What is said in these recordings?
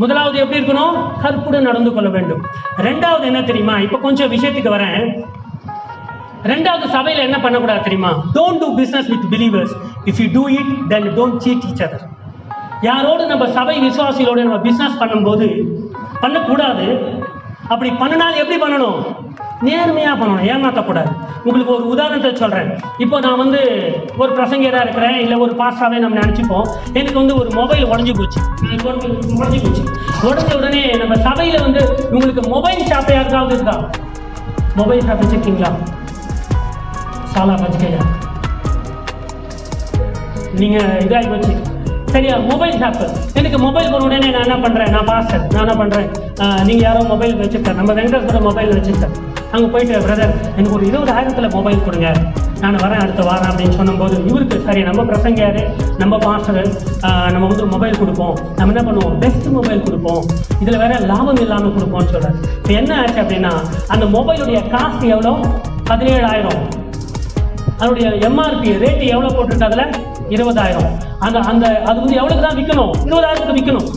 முதலாவது எப்படி இருக்கணும்? கற்புடன் நடந்து கொள்ள வேண்டும். ரெண்டாவது என்ன தெரியுமா? இப்போ கொஞ்சம் விஷயத்துக்கு வரேன். ரெண்டாவது சபையில என்ன பண்ணக்கூடாது தெரியுமா? Don't do business with believers if you do it then don't cheat each other யாரோடு நம்ம சபை விசுவாசிகளோட நம்ம பிஸ்னஸ் பண்ணும்போது பண்ணக்கூடாது. அப்படி பண்ணினால் எப்படி பண்ணணும்? நேர்மையாக பண்ணணும் ஏமாற்றக்கூடாது உங்களுக்கு ஒரு உதாரணத்தை சொல்கிறேன் இப்போ நான் வந்து ஒரு பிரசங்கராக இருக்கிறேன் இல்லை ஒரு பாஸ்டாவே நம்ம நினச்சிப்போம். எனக்கு வந்து ஒரு மொபைல் உடஞ்சி போச்சு. உடஞ்சி போச்சு. உடஞ்ச உடனே நம்ம சபையில் வந்து உங்களுக்கு மொபைல் ஷாப் யாருக்காவது இருக்கா? மொபைல் ஷாப் வச்சுருக்கீங்களா? சாலா பச்சிக்கையா நீங்கள் இதாகி போச்சு. சரியா மொபைல் ஷாப்பு எனக்கு மொபைல் போன உடனே நான் என்ன பண்ணுறேன் நான் பாஸ்டர். நான் என்ன பண்ணுறேன் நீங்கள் யாரோ மொபைல் வச்சுருக்கேன் நம்ம வெங்கடேஸ்வர மொபைல் வச்சுருக்கேன் அங்கே போயிட்டு பிரதர் எனக்கு ஒரு இருபதாயிரத்தில் மொபைல் கொடுங்க. நான் வரேன் அடுத்த வாரம் அப்படின்னு சொன்னபோது இவருக்கு சரி நம்ம பிரசங்கியாரு நம்ம பாஸ்டர் நம்ம வந்து மொபைல் கொடுப்போம். நம்ம என்ன பண்ணுவோம்? பெஸ்ட் மொபைல் கொடுப்போம். இதில் வேற லாபம் இல்லாமல் கொடுப்போம்னு சொல்கிறார் இப்போ என்ன ஆச்சு அப்படின்னா அந்த மொபைலுடைய காஸ்ட் எவ்வளோ? பதினேழாயிரம். அதனுடைய எம்ஆர்பி ரேட் எவ்வளோ போட்டிருக்கு அதில்? இருபதாயிரம். அந்த அந்த அது வந்து எவ்வளோக்கு தான் விற்கணும் இருபதாயிரத்துக்கு விற்கணும்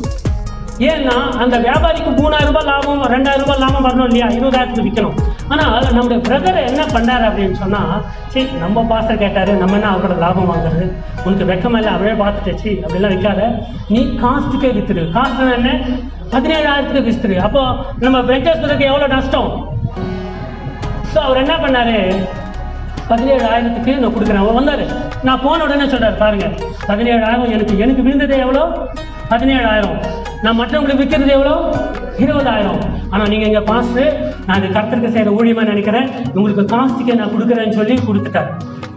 ஏன்னா அந்த வியாபாரிக்கு மூணாயிரம் ரூபாய் லாபம் ரெண்டாயிரம் ரூபாய் லாபம் வரணும் இல்லையா? இருபதாயிரத்துக்கு விற்கணும் ஆனால் நம்முடைய பிரதர் என்ன பண்ணாரு அப்படின்னு சொன்னால் சரி நம்ம பாஸ்டர் கேட்டார் நம்ம என்ன அவரோட லாபம் வாங்குறது? உனக்கு வெக்கமா இல்லை அவரே பார்த்துட்டு அப்படிலாம் வைக்காத நீ காஸ்ட்டுக்கே வித்துரு. காஸ்ட் என்ன? பதினேழாயிரத்துக்கு வித்துரு. அப்போ நம்ம வெங்கடேஸ்வரருக்கு எவ்வளவு நஷ்டம்? ஸோ அவர் என்ன பண்ணாரு? பதினேழாயிரத்துக்கு நான் கொடுக்குறேன். அவர் வந்தாரு. நான் போன உடனே சொல்கிறார் பாருங்க பதினேழாயிரம் எனக்கு எனக்கு விழுந்தது எவ்வளோ? பதினேழாயிரம். நான் மற்றவங்களுக்கு விற்கிறது எவ்வளோ? இருபதாயிரம் ஆனால் நீங்கள் எங்கள் பாஸ்ட்டு நான் இது கர்த்தருக்கு செய்கிற ஊழியமாக நினைக்கிறேன். உங்களுக்கு காஸ்ட்டுக்கே நான் கொடுக்குறேன்னு சொல்லி கொடுத்துட்டார்.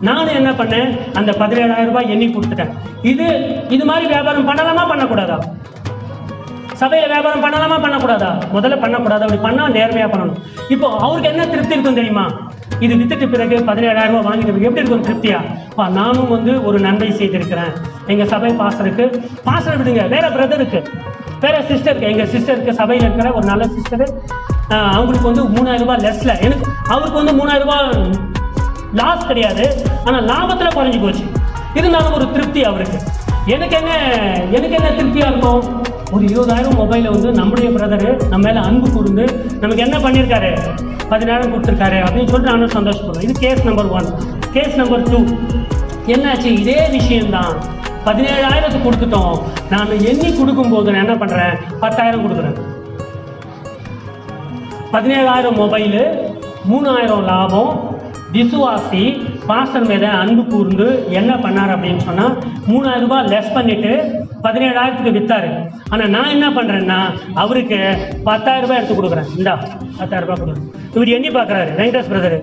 நானும் என்ன பண்ணேன்? அந்த பதினேழாயிரம் ரூபாய் எண்ணி கொடுத்துட்டேன். இது இது மாதிரி வியாபாரம் பண்ணலாமா பண்ணக்கூடாதா? சபையில வியாபாரம் பண்ணலாமா பண்ணக்கூடாதா? முதல்ல பண்ணக்கூடாது? அப்படி பண்ணா நேர்மையா பண்ணணும். இப்போ அவருக்கு என்ன திருப்தி இருக்கும் தெரியுமா? இது வித்துட்டு பிறகு பதினேழாயிரம் ரூபாய் வாங்கிட்டு பிறகு எப்படி ஒரு திருப்தியா? அப்பா, நானும் வந்து ஒரு நன்மை செய்திருக்கிறேன். எங்க சபை பாசருக்கு பாஸ்டர் விடுங்க. வேற பிரதருக்கு வேற சிஸ்டருக்கு எங்க சிஸ்டருக்கு சபையில் இருக்கிற ஒரு நல்ல சிஸ்டர் அவங்களுக்கு வந்து மூணாயிரம் ரூபாய் லெஸ்ல எனக்கு அவருக்கு வந்து மூணாயிரம் ரூபாய் லாஸ் கிடையாது. ஆனா லாபத்துல குறைஞ்சு போச்சு. இருந்தாலும் ஒரு திருப்தி அவருக்கு. எனக்கு என்ன எனக்கு என்ன திருப்தியா இருக்கும்? ஒரு இருபதாயிரம் மொபைலில் வந்து நம்முடைய பிரதரு நம்ம மேலே அன்பு கூர்ந்து நமக்கு என்ன பண்ணியிருக்காரு பதினாயிரம் கொடுத்துருக்காரு. அப்படின்னு சொல்லிட்டு நானும் சந்தோஷப்படுறேன். இது case number one case number two என்னாச்சு? இதே விஷயம்தான். பதினேழாயிரத்துக்கு கொடுத்துட்டோம். நான் எண்ணி கொடுக்கும்போது நான் என்ன பண்ணுறேன் பத்தாயிரம் கொடுக்குறேன். பதினேழாயிரம் மொபைலு மூணாயிரம் லாபம் விசுவாசி பாஸ்டர் மேலே அன்பு கூர்ந்து என்ன பண்ணார் அப்படின்னு சொன்னா மூணாயிரம் ரூபாய் லெஸ் பண்ணிட்டு பதினேழாயிரத்துக்கு வித்தாரு. ஆனா நான் என்ன பண்றேன்னா அவருக்கு பத்தாயிரம் ரூபாய் எடுத்து கொடுக்குறேன். இந்தா பத்தாயிரம் ரூபாய் கொடுக்குறேன் இவர் எண்ணி பார்க்கறாரு வெங்கடேஷ் பிரதர்.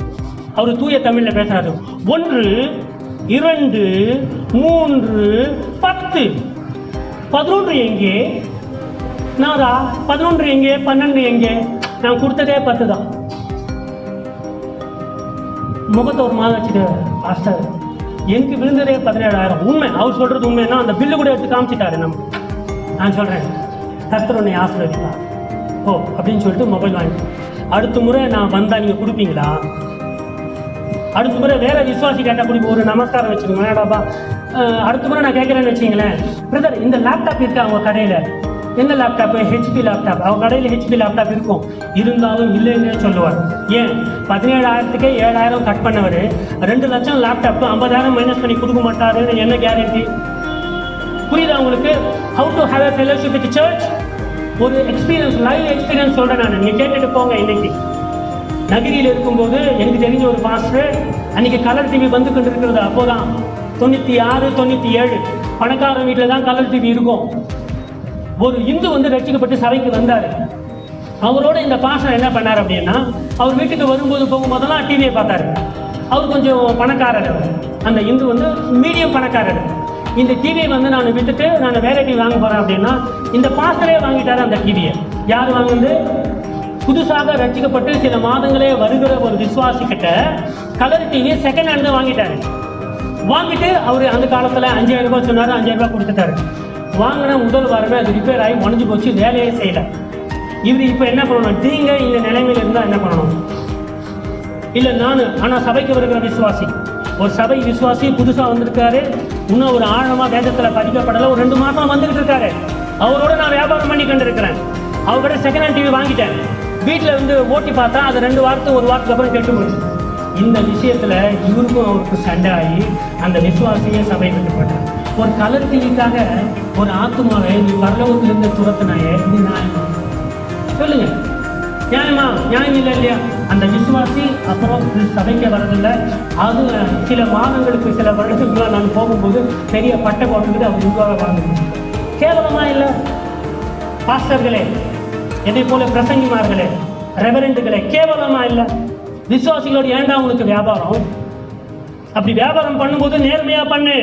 அவர் தூய தமிழ்ல பேசுறாரு. ஒன்று இரண்டு மூன்று பத்து. பதினொன்று எங்கே? நாதா பதினொன்று எங்கே? பன்னெண்டு எங்கே? நான் கொடுத்ததே பத்து தான் முகத்தை ஒரு மாதிரி வச்சுட்டு மாஸ்டர் எனக்கு விழுந்ததே பதினேழாயிரம். உண்மை. அவர் சொல்றது உண்மைன்னா அந்த பில்லு கூட எடுத்து காமிச்சிட்டாரு நம்ம. நான் சொல்றேன் கர்த்தர் உன்னை ஆசீர்வதிப்பா ஓ அப்படின்னு சொல்லிட்டு மொபைல் வாங்கி அடுத்த முறை நான் வந்தா நீங்க கொடுப்பீங்களா? அடுத்த முறை வேற விசுவாசி கேட்டா கொடுப்பீங்க ஒரு நமஸ்காரம் வச்சுக்கோங்க. அடுத்த முறை நான் கேட்குறேன்னு வச்சுங்களேன் பிரதர் இந்த லேப்டாப் இருக்கா அவங்க கடையில. என்ன லேப்டாப் ஹெச்பி லேப்டாப் அவங்க கடையில் ஹெச்பி லேப்டாப் இருக்கும். இருந்தாலும் இல்லைன்னே சொல்லுவார். ஏன்? பதினேழாயிரத்துக்கே ஏழாயிரம் கட் பண்ணவர். ரெண்டு லட்சம் லேப்டாப் ஐம்பதாயிரம் மைனஸ் பண்ணி கொடுக்க மாட்டாருன்னு என்ன கேரண்டி புரியுதா உங்களுக்கு? How to have a fellowship with ஒரு எக்ஸ்பீரியன்ஸ் லைவ் எக்ஸ்பீரியன்ஸ் சொல்கிறேன் நான். நீங்கள் கேட்டுட்டு போங்க இன்னைக்கு. நகரியில் இருக்கும்போது எனக்கு தெரிஞ்ச ஒரு மாஸ்டர் அன்னைக்கு கலர் டிவி வந்து கொண்டு இருக்கிறது அப்போதான். தொண்ணூற்றி ஆறு தொண்ணூற்றி ஏழு. பணக்காரன் வீட்டில் தான் கலர் டிவி இருக்கும். ஒரு இந்து வந்து ரட்சிக்கப்பட்டு சபைக்கு வந்தார். அவரோட இந்த பாஸ்டர் என்ன பண்ணார் அப்படின்னா அவர் வீட்டுக்கு வரும்போது போகும்போதெல்லாம் டிவியை பார்த்தாரு. அவர் கொஞ்சம் பணக்காரர் அந்த இந்து வந்து மீடியம் பணக்காரர் இந்த டிவியை வந்து நான் விட்டுட்டு நான் வேற டிவி வாங்க போகிறேன் அப்படின்னா இந்த பாஸ்டரே வாங்கிட்டாரு அந்த டிவியை யார் வாங்குது புதுசாக ரசிக்கப்பட்டு சில மாதங்களே வருகிற ஒரு விசுவாசிக்கிட்ட கலர் டிவி செகண்ட் ஹேண்ட் தான் வாங்கிட்டாரு. வாங்கிட்டு அவர் அந்த காலத்தில் அஞ்சாயிரம் ரூபாய் சொன்னார் அஞ்சாயிரம் ரூபாய் கொடுத்துட்டாரு. வாங்கின முதல் வாரமே அது ரிப்பேர் ஆகி உடஞ்சு போச்சு வேலையே செய்யல. இவர் இப்போ என்ன பண்ணணும்? நீங்க இந்த நிலைமையில இருந்தால் என்ன பண்ணணும்? இல்லை நானு ஆனால் சபைக்கு வருகிற விசுவாசி. ஒரு சபை விசுவாசி புதுசாக வந்திருக்காரு. இன்னும் ஒரு ஆழமாக வேதத்தில் பதிக்கப்படலை. ஒரு ரெண்டு மாதம் வந்துகிட்டு இருக்காரு. அவரோட நான் வியாபாரம் பண்ணி கண்டிருக்கிறேன். அவரோட அவர்கிட்ட செகண்ட் ஹேண்ட் டிவி வாங்கிட்டேன். வீட்டில் வந்து ஓட்டி பார்த்தா அது ரெண்டு வாரத்துக்கு ஒரு வாரத்துக்கு அப்புறம் கெட்டு போச்சு. இந்த விஷயத்துல இவருக்கும் அவருக்கு சண்டை ஆகி அந்த விசுவாசியே சபை விட்டு ஒரு கலர் கிளிக்காக ஒரு ஆத்துமாவை நீ பரலோகத்திலிருந்து துரத்தினாயே இது நியாயமா? சொல்லுங்க. நியாயமா? நியாயம் இல்லை இல்லையா? அந்த விசுவாசி அப்புறம் சபைக்கு வரதில்லை அது சில மாதங்களுக்கு சில வருடங்களுக்கு நான் போகும்போது பெரிய பட்டை போட்டுக்கிட்டு அவர் உருவாக வாழ்ந்து கேவலமா இல்லை? பாஸ்டர்களே என்னை போல பிரசங்கிமார்களே ரெவரண்டுகளே கேவலமா இல்லை? விசுவாசிகளோட ஏன்டா உங்களுக்கு வியாபாரம்? அப்படி வியாபாரம் பண்ணும்போது நேர்மையா பண்ணு.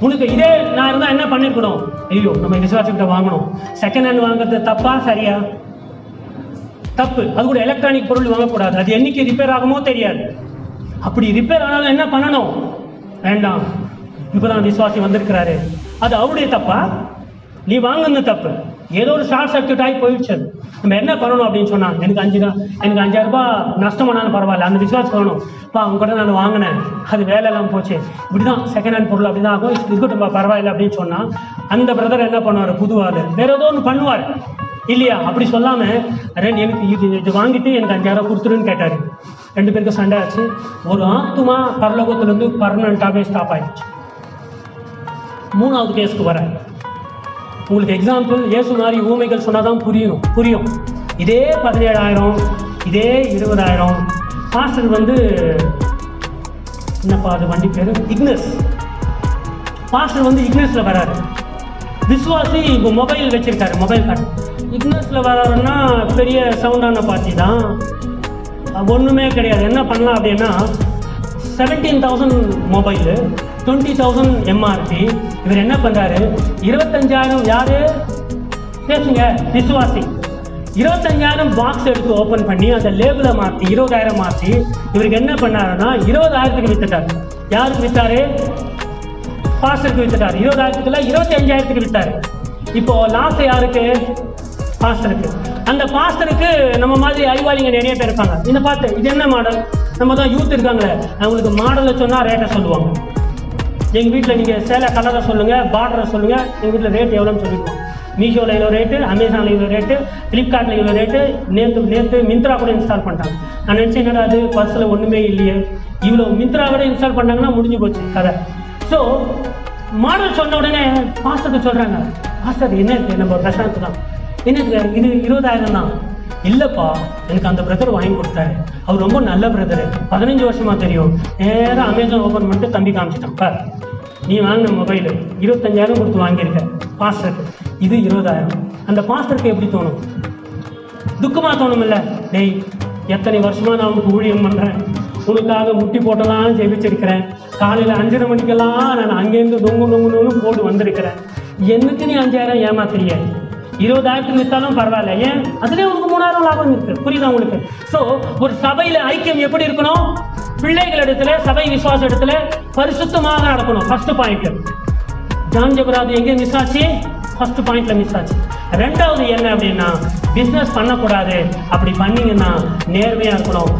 உனக்கு இதே நான் இருந்தா என்ன பண்ணிருக்கணும்? ஐயோ நம்ம விசுவாசிக்கிட்ட வாங்கணும். செகண்ட் ஹேண்ட் வாங்குறது தப்பா சரியா? தப்பு. அது கூட எலக்ட்ரானிக் பொருள் வாங்கக்கூடாது. அது என்னைக்கு ரிப்பேர் ஆகுமோ தெரியாது. அப்படி ரிப்பேர் ஆனாலும் என்ன பண்ணணும்? வேண்டாம். இப்பதான் விசுவாசி வந்திருக்கிறாரு. அது அவருடைய தப்பா? நீ வாங்குன தப்பு. ஏதோ ஒரு ஷார்ட் சர்க்கியூட் ஆகி போயிடுச்சு. அது. நம்ம என்ன பண்ணணும் அப்படின்னு சொன்னான் எனக்கு அஞ்சு ரூபா எனக்கு அஞ்சாயிரம் ரூபாய் நஷ்டமானாலும் பரவாயில்ல. அந்த விசுவாசம் பண்ணணும் பா அவங்க கூட நான் வாங்கினேன். அது வேலை எல்லாம் போச்சு. இப்படிதான் செகண்ட் ஹேண்ட் பொருள் அப்படிதான் ஆகும். இருக்கட்டும் பரவாயில்ல அப்படின்னு சொன்னா அந்த பிரதர் என்ன பண்ணுவார்? புது வேற ஏதோ ஒன்று பண்ணுவார். இல்லையா? அப்படி சொல்லாம ரெண்டு எனக்கு இது இது வாங்கிட்டு எனக்கு அஞ்சாயிரம் கொடுத்துருன்னு கேட்டாரு. ரெண்டு பேருக்கும் சண்டை ஆச்சு. ஒரு ஆத்துமா பரலோகத்துல இருந்து பர்மனண்டாவே ஸ்டாப் ஆயிடுச்சு. மூணாவது கேஸ்க்கு வரேன் உங்களுக்கு எக்ஸாம்பிள் இயேசு மாதிரி ஊமைகள் சொன்னாதான் புரியும் புரியும். இதே பதினேழாயிரம் இதே இருபதாயிரம். பாஸ்டர் வந்து என்னப்பா அது வண்டி பேரு? இக்னஸ். பாஸ்டர் வந்து இக்னஸில் வராரு. விஸ்வாசி இப்போ மொபைல் வச்சுருக்காரு மொபைல் கார்டு இக்னஸில் வராருன்னா பெரிய சவுண்டான பார்ட்டி தான். ஒன்றுமே கிடையாது. என்ன பண்ணலாம் அப்படின்னா seventeen thousand mobile twenty thousand MRP இவர் என்ன பண்ணுறாரு இருபத்தஞ்சாயிரம் யாரு? பேசுங்க விசுவாசி. இருபத்தஞ்சாயிரம் பாக்ஸ் எடுத்து ஓப்பன் பண்ணி அந்த லேபிளை மாற்றி இருபதாயிரம் மாற்றி இவருக்கு என்ன பண்ணாருன்னா இருபதாயிரத்துக்கு வித்துட்டார். யாருக்கு வித்தாரு? பாஸ்டருக்கு வித்துட்டாரு. இருபதாயிரத்துக்குள்ள இருபத்தி அஞ்சாயிரத்துக்கு வித்தாரு. இப்போ லாஸ் யாருக்கு? பாஸ்டருக்கு. அந்த பாஸ்டருக்கு நம்ம மாதிரி அறிவாளிங்க நிறைய பேர் இருப்பாங்க இந்த பார்த்து இது என்ன மாடல் நம்ம தான் யூத் இருக்காங்களே அவங்களுக்கு மாடலை சொன்னால் ரேட்டை சொல்லுவாங்க. எங்கள் வீட்டில் நீங்கள் சேலை கலரை சொல்லுங்கள் பார்டரை சொல்லுங்கள் எங்கள் வீட்டில் ரேட் எவ்வளோன்னு சொல்லிடுவோம் மீஷோவில் இவ்வளோ ரேட்டு அமேசானில் இவ்வளோ ரேட்டு ஃப்ளிப்கார்ட்டில் இவ்வளோ ரேட்டு நேற்று நேற்று மிந்த்ரா கூட இன்ஸ்டால் பண்ணிட்டாங்க. நான் நினச்சேன் என்னடா அது பர்ஸில் ஒன்றுமே இல்லையே. இவ்வளோ மிந்த்ரா கூட இன்ஸ்டால் பண்ணாங்கன்னா முடிஞ்சு போச்சு கதை. ஸோ மாடல் சொன்ன உடனே பாஸ்டருக்கு சொல்கிறாங்க பாஸ்டர் என்ன இருக்குது நம்ம பிரசாந்த் தான். என்ன இது இருபதாயிரம் தான். இல்லைப்பா எனக்கு அந்த பிரதர் வாங்கி கொடுத்தாரு. அவர் ரொம்ப நல்ல பிரதர் பதினஞ்சு வருஷமா தெரியும். நேராக அமேசான் ஓப்பன் பண்ணிட்டு தம்பி காமிச்சிட்டான். பார் நீ வாங்கின மொபைலு இருபத்தஞ்சாயிரம் கொடுத்து வாங்கியிருக்க. பாஸ்டருக்கு இது இருபதாயிரம். அந்த பாஸ்டருக்கு எப்படி தோணும்? துக்கமாக தோணும் இல்லை டேய் எத்தனை வருஷமா நான் உனக்கு ஊழியம் பண்ணுறேன் உனக்காக முட்டி போட்டெல்லாம் ஜெயிச்சிருக்கிறேன் காலையில் அஞ்சரை மணிக்கெல்லாம் நான் அங்கேருந்து நொங்கு நொங்கு போட்டு வந்திருக்கிறேன். என்னக்கு நீ அஞ்சாயிரம் ஏமாத்துறிய? இருபதாயிரத்துக்கு வித்தாலும் பரவாயில்ல ஏன்? அதுலேயே உங்களுக்கு மூணாயிரம் லாபம் இருக்கு. புரியுதா உங்களுக்கு? ஸோ ஒரு சபையில ஐக்கியம் எப்படி இருக்கணும்? பிள்ளைகள் இடத்துல சபை விசுவாச இடத்துல பரிசுத்தமாக நடக்கணும். ஃபர்ஸ்ட் பாயிண்ட் ஜான் ஜபராது எங்கே மிஸ் ஆச்சு? ஃபர்ஸ்ட் பாயிண்ட்ல மிஸ் ஆச்சு. ரெண்டாவது என்ன அப்படின்னா பிஸ்னஸ் பண்ணக்கூடாது. அப்படி பண்ணீங்கன்னா நேர்மையா இருக்கணும்.